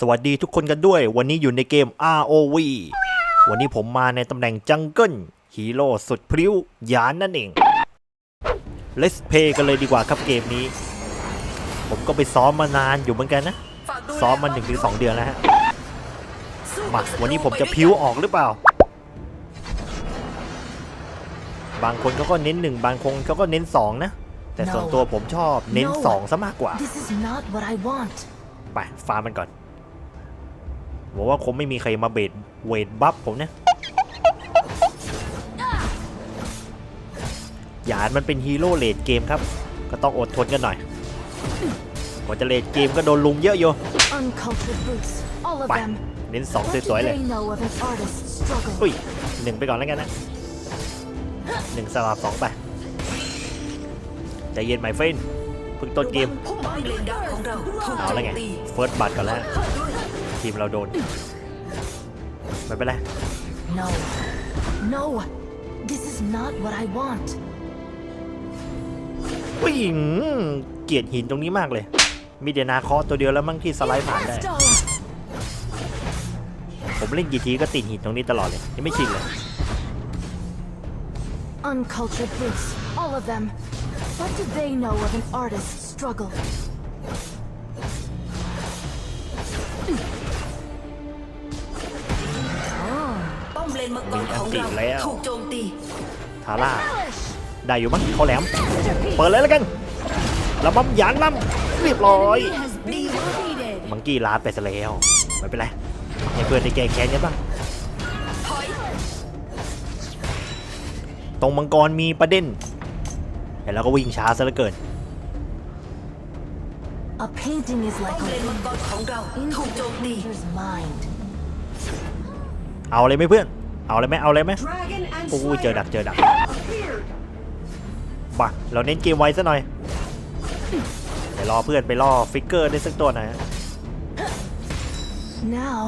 สวัสดีทุกคนกันด้วย วันนี้อยู่ในเกม ROV วันนี้ผมมาในตำแหน่งจังเกิลฮีโร่สุดพริ้ว ยานนั่นเอง Let's play กันเลยดีกว่าครับเกมนี้ ผมก็ไปซ้อมมานานอยู่เหมือนกันนะ ซ้อมมา1นถึงสเดือนแล้วฮะ มา วันนี้ผมจะพิ้วออกหรือเปล่า บางคนเขาก็เน้นหนึ่งบางคนเขาก็เน้นสองนะ แต่ส่วนตัวผมชอบเน้นสองซะมากกว่า This is not what I want. ไปฟาร์มมันก่อน บอกว่าคงไม่มีใครมาเบดเวทบัฟผมเนี่ยหยานมันเป็นฮีโร่เลดเกมครับ ก็ต้องอดทนกันหน่อยกว่าจะเลดเกมก็โดนลุมเยอะอยู่ Uncultured brutes, all of ไป them. เน้นสอง What do สวยๆเลย they know of an artist's struggle? อุ้ยหนึ่งไปก่อนแล้วกันนะหนึ่งสลับสองไปใจเย็นไหมเฟนเพิ่งต้นเกมพุ่มไม้เลนดาของเราถูกเอาโจแล้วมไงตีเฟิร์สบัตก่อนแล้ว ทีมเราโดนไม่เป็นไร No. No. This is not what I want. ผู้หญิงเกลียดหินตรงนี้มากเลย มีเดนาคอสตัวเดียวแล้วมั้งที่สไลด์ผ่านได้ Presto! ผมเล่นกี่ทีก็ติดหินตรงนี้ตลอดเลย ยังไม่ชินเลย Uncultured brutes, all of them. What do they know of an artist's struggle? นมังกรของมีอันติแล้วเราถูกโจมตีทาร่าได้อยู่มั้งเขาแหลม เปิดเลยแล้วกันระบำหยานลำเรียบร้อยดีมากมังกี้ลาดไปซะแล้วไม่เป็นไรให้เพื่อนได้แก้แค้นกันบ้างถอยตรงมังกรมีประเด็นแต่เราก็วิ่งช้าซะเหลือเกิน A painting is ป้อ like มเล a นมังกรของเรา into ถูกโจ the มตี painter's mind. เอาเลยไหมเพื่อน เอาเลยไหมเอาเลยไหม Dragon and โอ้ยเจอดักเจอดัก appeared บักเราเน้นเกมไวซะหน่อยเดี๋ยวรอเพื่อนไปล่อฟิกเกอร์ได้สักตัวหนะฮะ Now,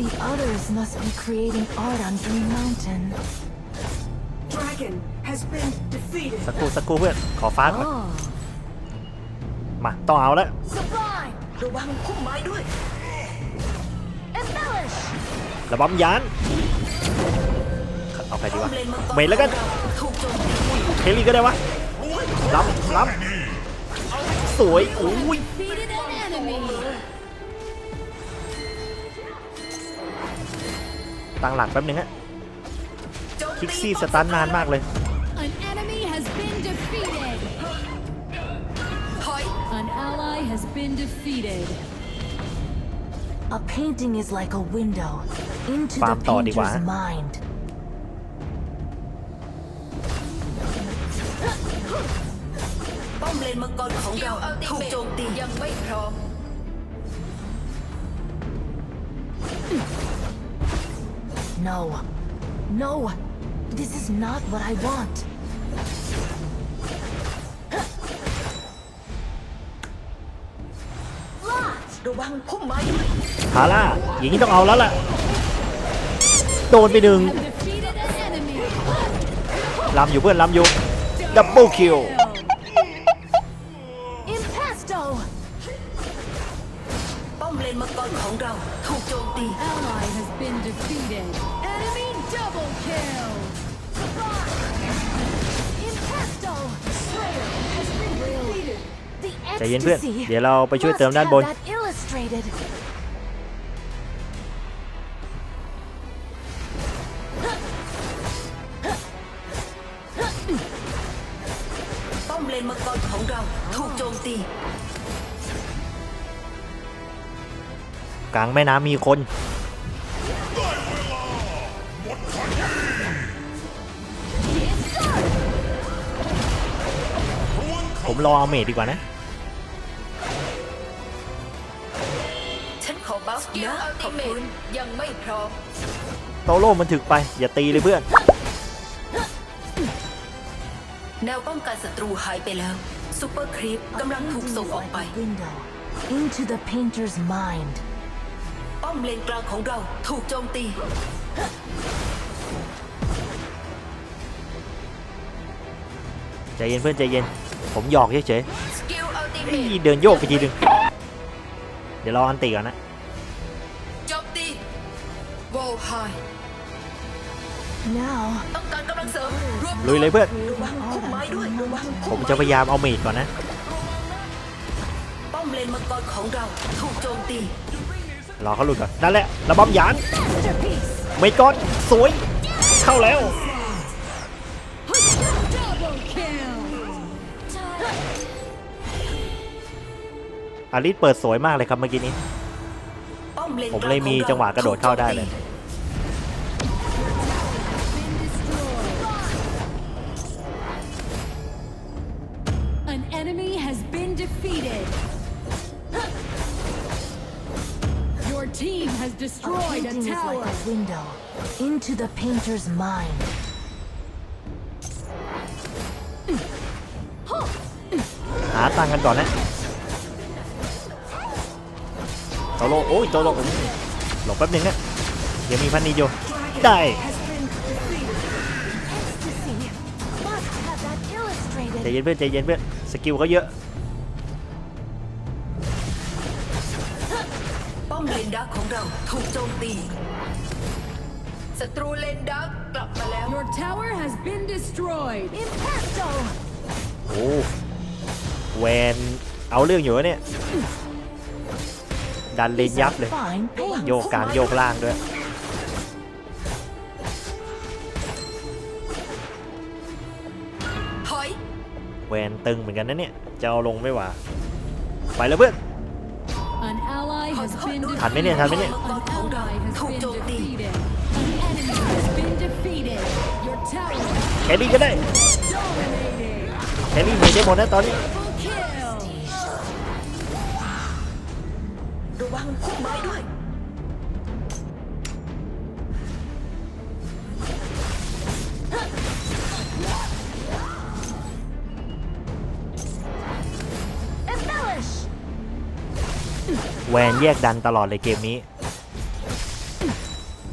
the others must be creating art on Green Mountain. Dragon has been defeated สักครู่สักครู่เพื่อนขอฟ้าก่อน Oh. มาต้องเอาแล้ว Sublime! ระวังพุ่มไม้ด้วย Embellish! ระบำยาน เอาใครดีป้อวะมเลนมังกรเมย์แล้วกันของเราถูกโจมตีเคลลี่ก็ได้วะล้ำล้ำสวยอุ้ย defeated an enemy. ตั้งหลักแป๊บนึงฮะโจมคิกตีซี่สตันนานมากเลย An enemy has been defeated. ถอย An ally has been defeated. A painting is like a window into the ฟาร์มต่อดีกว่า painter's mind. นมังกรของเราถูกโจมตียังไม่พร้อม No. No. This is not what I want. ระวังพุ่มไม้ด้วยทาร่าอย่างนี้ต้องเอาแล้วล่ะ โดนไปหนึ่ง Have defeated an enemy. ลำอยู่เพื่อนลำอยู่ดับเบิลคิว นมังกรของเราถูกโจมตี Ally has been defeated. Enemy double kill. Impasto! Slayer has been defeated. The ใจเย็นเพื่อน ecstasy เดี๋ยวเราไปช่วยเติมด้านบน must have that illustrated. ป้อมเลนมังกรของเราถูกโจมตี กลางแม่น้ำมีคน ผมรอเอาเมดดีกว่านะ ฉันขอบัฟนะขอบคุณยังไม่พร้อมโตโร่มันถึกไป อย่าตีเลยเพื่อน แนวป้องกันศัตรูหายไปแล้วซูเปอร์ครีป A กำลังถูก painting ส่ง is ออก like ไป a window into the painter's mind. ป้อมเลนกลางของเราถูกโจมตี ใจเย็นเพื่อนใจเย็น ผมหยอกเฉยสกิลอัลติๆเมเอ้ยทเดินโยกไปทีนึง เดี๋ยวรออันตีก่อนนะวอลไฮ Now, ต้องการกำลังเสริมรวบลุยเลยเพื่อน ระวังพุ่มไม้ด้วยระวังผมจะพยายามเอาเมดก่อนนะ ป้อมเลนมังกรของเราถูกโจมตี รอเขาหลุดก่อนนั่นแหละระบำหยานเมดก่อนสวย เข้าแล้วอาริสเปิดสวยมากเลยครับเมื่อกี้นี้ ผมเลยมีจังหวะกระโดดเข้าได้เลย team has a destroyed a painting is like tower. a window into the painter's mind. หาตังค์กันก่อนนะโตโลโอ้ยโตโลผมหลบแป๊บนึงนะยังมีพันนีอยู่ได้ Must have that ใจ illustrated. เย็นเพื่อนใจเย็นเพื่อนสกิลเขาเยอะ เลนดักของเราถูกโจมตี ศัตรูเลนดักกลับมาแล้ว Your tower has been destroyed. Impasto! โอ้แวนเอาเรื่องอยู่วะเนี่ย ดันเลน These ยั are บเลย Fine paints. โยกกลางโยกล่างด้วย ถอย แวนตึงเหมือนกันนะเนี่ย จะเอาลงไม่หว่า ไปแล้วเพื่อน ทันไหมเนี่ยทันไหมเนี่ย An ally has been defeated. An enemy has been defeated. Your tower แครี่ก็ได้ dominating. แครี่เมย์ได้หมดนะตอนนี้ Double kill. ระวังพุ่มไม้ด้วย แวนแยกดันตลอดเลยเกมนี้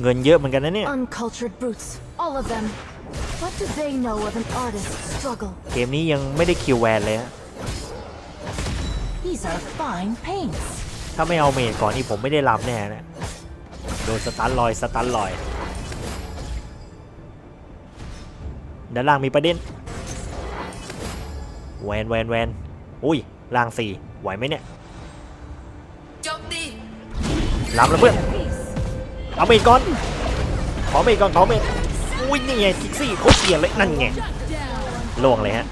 เงินเยอะเหมือนกันนะเนี่ย Uncultured brutes, all of them. What do they know of an artist's struggle? เกมนี้ยังไม่ได้คิวแวนเลยฮะ These are fine paints. ถ้าไม่เอาเมดก่อนนี่ผมไม่ได้รับแน่นะโดนสตันลอยสตันลอยด้านล่างมีประเด็นแวนแวนแวนอุ้ยล่างสี่ไหวไหมเนี่ยโจมตี รับแล้วเพื่อน Peace. เอาเมดก่อนขอเมดก่อนขอเมดอุ้ยนี่ไงคิกซี่โคตรเกลียดเลยนั่นไง Shut down. ล่วงเลยฮะ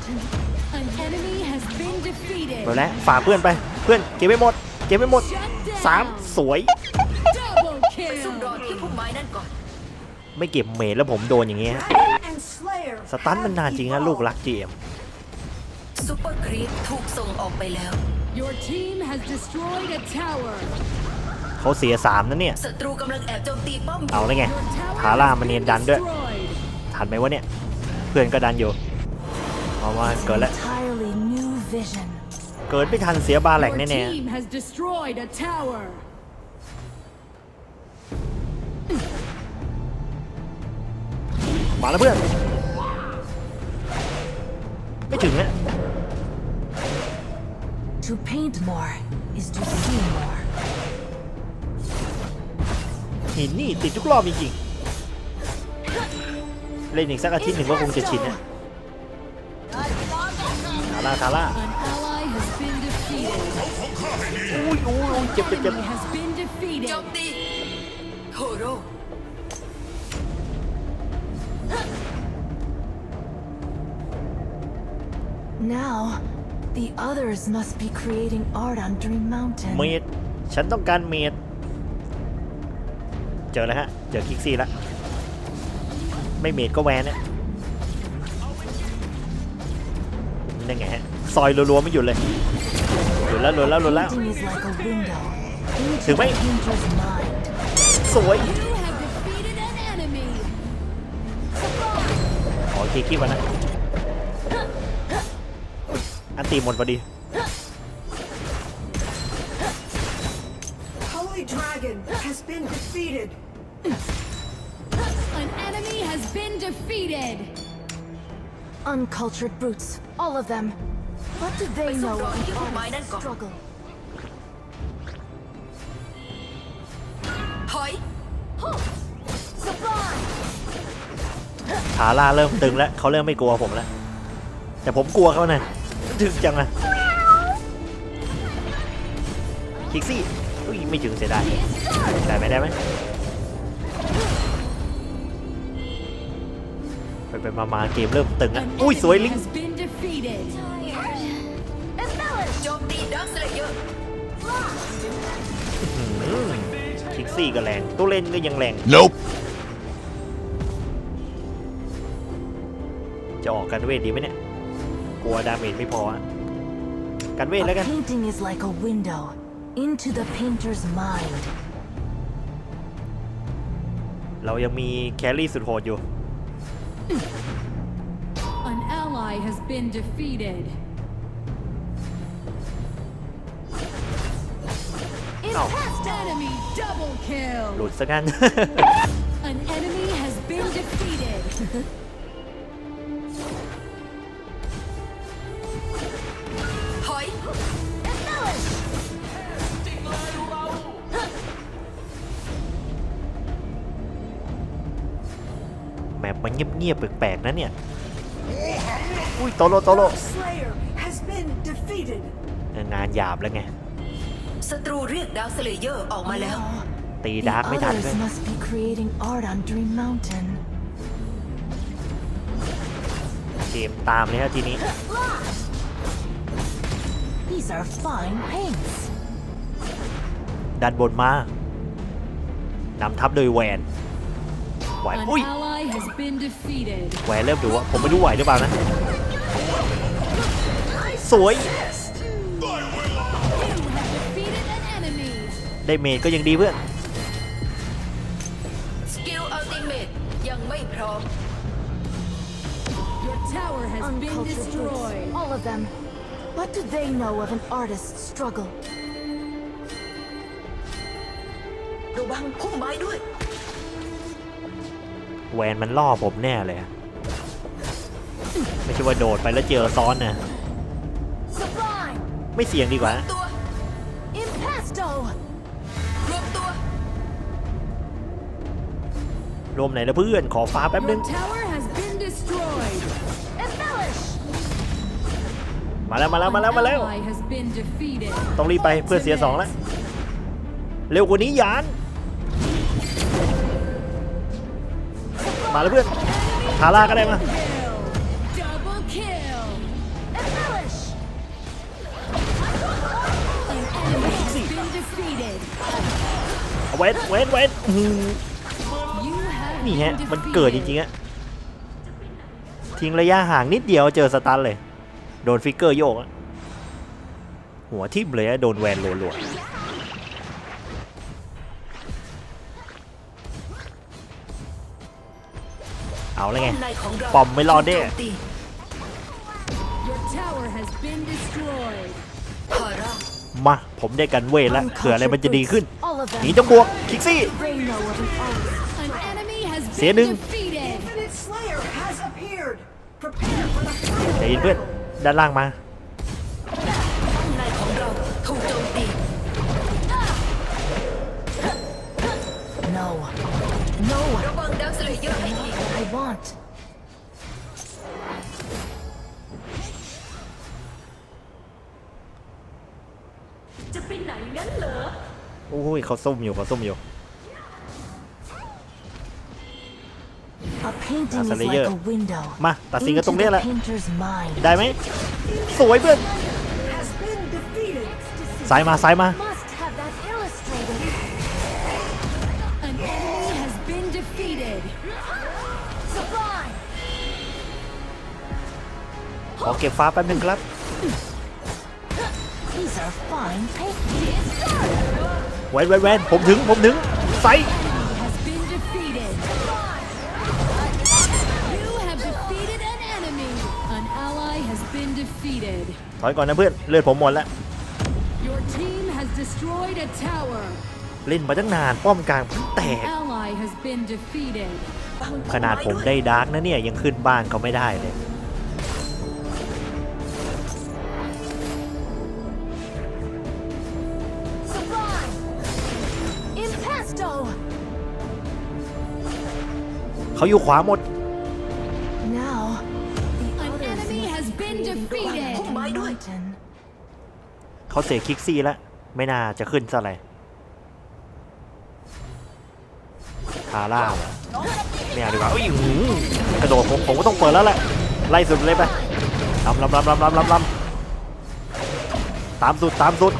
An enemy has been defeated. เดี๋ยวแล้วฝากเพื่อนไปเพื่อนเก็บไม่หมด เก็บไม่หมด Shut down. สามสวย Double ไปซุ่มรอ kill. ที่พุ่มไม้นั่นก่อนไม่เก็บเมดแล้วผมโดนอย่างเงี้ยฮะสตันมันนานจริงฮะลูกรักจีเอ็มซุปเปอร์ครีปถูกส่งออกไปแล้ว Your team has destroyed a tower. เขาเสียสามนะเนี่ย ศัตรูกำลังแอบโจมตีป้อมอยู่เอาได้ไง Your tower ทาร่า has มัน been เนียนดันด้วย destroyed. ทันไหมวะเนี่ย เพื่อนก็ดันอยู่เอามา It's เกิด an แล้ว entirely new vision. เกิดไม่ทันเสียบาแหลก Your แน่ team has destroyed a tower. ๆ มาแล้วเพื่อน ไม่ถึงนะ To paint more is to see more. หินนี่ติดทุกรอบจริงๆเล่นอีกสักอาทิตย์หนึ่งก็คงจะชินนะทาร่าทาร่าโอ้ยโอ้ยเจ็บเจ็บเจ็บโจมียดฉันต้องการเมีด เจอแล้วฮะ เจอคิกซี่แล้ว ไม่เมดก็แวนเนี่ยนั่นไงฮะ ซอยรัวๆไม่หยุดเลยหลุดแล้วหลุดแล้วหลุดแล้ว Painting is like a window into Thử the mấy. painter's mind. สวยขอเคคิวก่อนนะอันตีหมดพอดี been defeated. An enemy has been defeated. Uncultured brutes, all of them. What do they Phải know xung of đột an với mày artist's đang còn. struggle? ถอยขาล่าเริ่มตึงแล้วเขาเริ่มไม่กลัวผมแล้ว แต่ผมกลัวเขานะถึงจังอะคิกซี่อุ้ย ไม่ถึงเสียดายได้ไหมได้ไหมไปไปมามาเกมเริ่มตึงอะ An อุ้ยสวย enemy ลิง has been defeated. โจมตีดักสเลเยอร์คิกซี่ก็แรงตัวเล่นก็ยังแรง Nope. จะออกกันเวทดีไหมเนี่ย กลัวดาเมจไม่พออะกันเวท A แล้วกัน painting is like a window into the painter's mind. เรายังมีแครี่สุดโหดอยู่ An ally has been defeated. Enemy double หลุ kill. ดซะงั้น An enemy has been defeated. เงียบๆแปลกๆนะเนี่ย อุ้ยโตโลโตโล Dark Slayer has been defeated. งานหยาบแล้วไงศัตรูเรียกดักสเลเยอร์ออกมาแล้ว ตี The ดาร์กไม่ทันด้วย others must be creating art on Dream Mountain. เกมตามเลยฮะทีนี้ These are fine paints. ดันบนมานำทัพโดยแวน ไหว An อุ้ย ally has been defeated. แหวนเริ่มดูว่าผมไม่รู้ไหวหรือเปล่านะ สวย You have defeated an enemy. ได้เมจก็ยังดีเพื่อนสกิลอัลติเมตยังไม่พร้อม Your tower has been Uncultured destroyed. brutes, all of them. What do they know of an artist's struggle? ระวังพุ่มไม้ด้วย แวนมันล่อผมแน่เลยอะไม่ใช่ว่าโดดไปแล้วเจอซ้อนนะ Sublime! ไม่เสี่ยงดีกว่าตัว Impasto! รวมตัวรวมไหนแล้วเพื่อน ขอฟ้าแป๊บนึ Your ง tower has been destroyed. Embellish! มาแล้วมาแล้วมาแล้วมาแล้ว An ally has been defeated. ต้องรีบไปเพื่อนเสียสองแล้ว เร็วกว่านี้ยาน มาแล้วเพื่อนทาร่าก็ได้มาเวนเวนเวนนี่ฮะ มันเกิดจริงๆอะทิ้งระยะห่างนิดเดียวเจอสตันเลย โดนฟิกเกอร์โยกอะหัวทิ่มเลยอะโดนแวนรัวๆ เอาเลยไงในของเราปอมไม่รอดแน่โจตี Your tower has been destroyed. พาร่ามาผมได้กันเวทแล้วเผื่ออะไรมันจะดีขึ้น All of หนี them. จงบวกคิกซี่ They know of an artist. An enemy has Xỉa been đừng. defeated. Infinite Slayer has appeared. Prepare for the final ใจเย็นเพื่อน battle. ด้านล่างมา โอ้ยเขาซุ่มอยู่เขาซุ่มอยู่ A painting is like Slayer. a window มาตัดสินกัน into ตรงเนี้ย the แหละ painter's mind. ได้ไหมสวยเพื่อน Has been defeated. ซ้ายมาซ้ายมา Must have that illustrated. An enemy has been defeated. Sublime! ขอเก็บฟ้าแป๊บนึงครับ These are fine paintings. แวนแวนนผมถึงผมถึงไซถอยก่อนนะเพื่อน เลือดผมหมดแล้วเล่นมาตั้งนานป้อมกลางพิ่งแตก ขนาดผมได้ดาร์กนะเนี่ย ยังขึ้นบ้านเขาไม่ได้เลย เขาอยู่ขวาหมด Now, เขาเสียคิกซี่แล้วไม่น่าจะขึ้นซะเลยคาร่าว่ะไม่เอาดีกว่าอ้ยหืกระโดดผมผมก็ต้องเปิดแล้วแหละไล่สุดเลยไปลำลำลำลำลำลำลำตามสุดตามสุด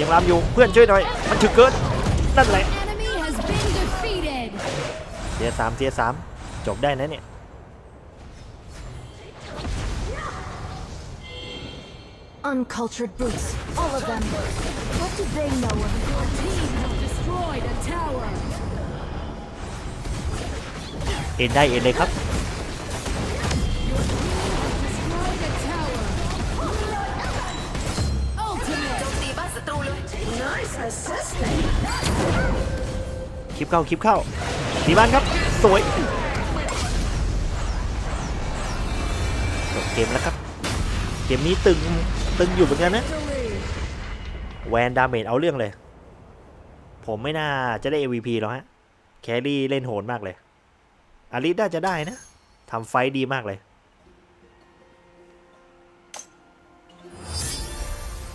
ยังลำอยู่เพื่อนช่วยหน่อย มันถึกเกินนั่นแหละ เสียสามเสียสามจบได้นะเนี่ย Uncultured brutes. All of them. What do they know of Your team has destroyed a tower. เอ็นได้เอ็นเลยครับ Destroyed a tower. Ultimate. โจมตีบ้านศัตรูเลย Nice assisting. คลิปเข้าคลิปเข้า ดีบ้านครับ สวยจบเกมแล้วครับ เกมนี้ตึง ตึงอยู่เหมือนกันนะ แวนดาเมจเอาเรื่องเลย ผมไม่น่าจะได้ MVP หรอกฮะ แครี่เล่นโหดมากเลย อาริสน่าจะได้นะ ทำไฟดีมากเลย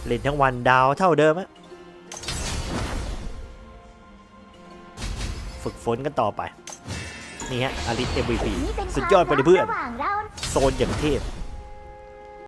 เล่นทั้งวันดาวเท่าเดิมอะ ฝึกฝนกันต่อไป นี่ฮะอาริส MVP สุดยอดไปเลยเพื่อน โซนอย่างเทพ